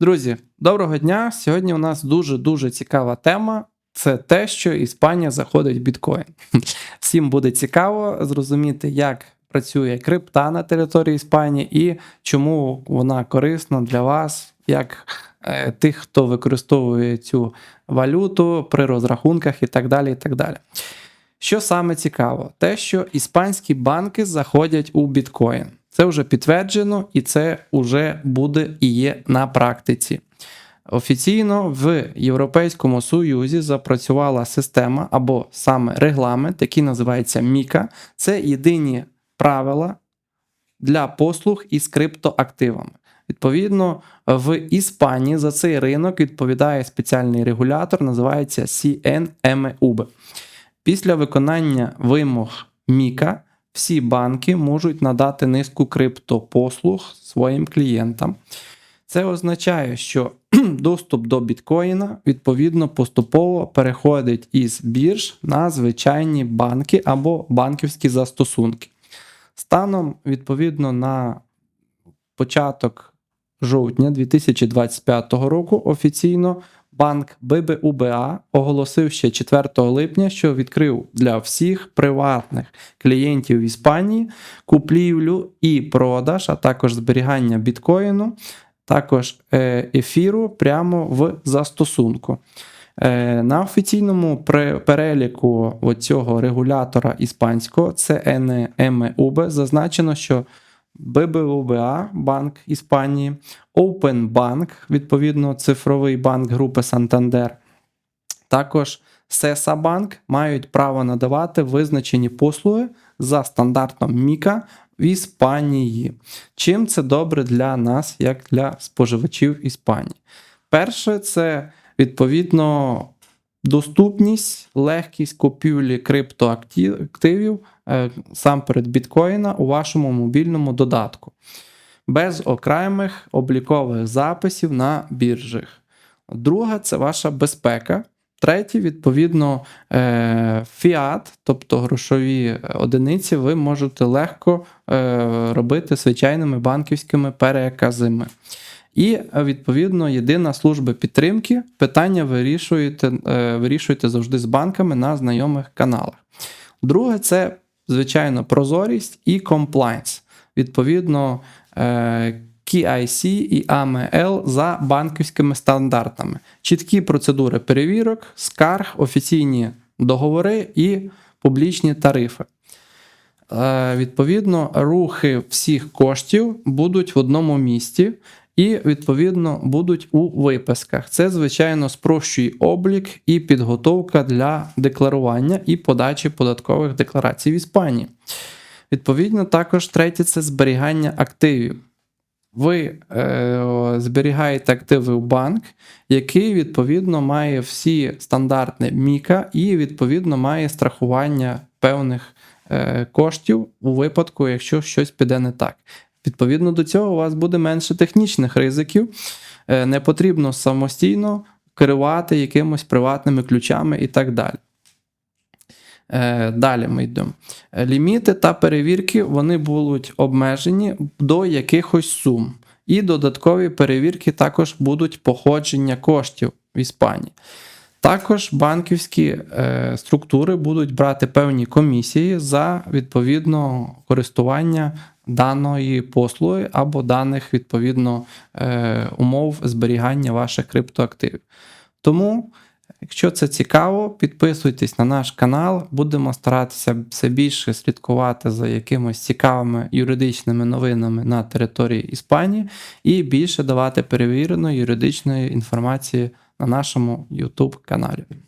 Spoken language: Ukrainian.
Друзі, доброго дня! Сьогодні у нас дуже-дуже цікава тема. Це те, що Іспанія заходить в біткоін. Всім буде цікаво зрозуміти, як працює крипта на території Іспанії і чому вона корисна для вас, як е, тих, хто використовує цю валюту при розрахунках і так далі. і так далі. Що саме цікаво, те, що іспанські банки заходять у біткоін. Це вже підтверджено, і це вже буде і є на практиці. Офіційно в Європейському Союзі запрацювала система або саме регламент, який називається Міка. Це єдині правила для послуг із криптоактивами. Відповідно, в Іспанії за цей ринок відповідає спеціальний регулятор, називається CNMUB. Після виконання вимог Міка всі банки можуть надати низку криптопослуг своїм клієнтам. Це означає, що доступ до біткоїна відповідно поступово переходить із бірж на звичайні банки або банківські застосунки. Станом відповідно на початок жовтня 2025 року офіційно банк ББУБА оголосив ще 4 липня, що відкрив для всіх приватних клієнтів в Іспанії купівлю і продаж, а також зберігання біткоїну, також е, ефіру прямо в застосунку. Е, На офіційному переліку цього регулятора іспанського НМУБ зазначено, що ББВА, Банк Іспанії, Open Bank, відповідно, цифровий банк групи Сантандер, також Сеса Банк мають право надавати визначені послуги за стандартом Міка в Іспанії. Чим це добре для нас, як для споживачів Іспанії? Перше, це відповідно доступність, легкість купівлі криптоактивів сам перед біткоїна у вашому мобільному додатку, без окремих облікових записів на біржах. Друге, це ваша безпека. Третє, відповідно, е, фіат, тобто грошові одиниці, ви можете легко е, робити звичайними банківськими переказами. І, відповідно, єдина служба підтримки питання вирішуєте, е, вирішуєте завжди з банками на знайомих каналах. Друге, це, звичайно, прозорість і комплайнс. Відповідно, KIC і AML за банківськими стандартами, чіткі процедури перевірок, скарг, офіційні договори і публічні тарифи. Відповідно, рухи всіх коштів будуть в одному місті і, відповідно, будуть у виписках. Це, звичайно, спрощує облік і підготовка для декларування і подачі податкових декларацій в Іспанії. Відповідно, також третє це зберігання активів. Ви е, зберігаєте активи в банк, який, відповідно, має всі стандарти Міка і, відповідно, має страхування певних е, коштів у випадку, якщо щось піде не так. Відповідно до цього, у вас буде менше технічних ризиків, е, не потрібно самостійно керувати якимось приватними ключами і так далі. Е, далі ми йдемо. Ліміти та перевірки вони будуть обмежені до якихось сум. І додаткові перевірки також будуть походження коштів в Іспанії. Також банківські е, структури будуть брати певні комісії за відповідно користування даної послуги або даних відповідно е, умов зберігання ваших криптоактивів. Тому, якщо це цікаво, підписуйтесь на наш канал, будемо старатися все більше слідкувати за якимись цікавими юридичними новинами на території Іспанії і більше давати перевіреної юридичної інформації на нашому YouTube каналі.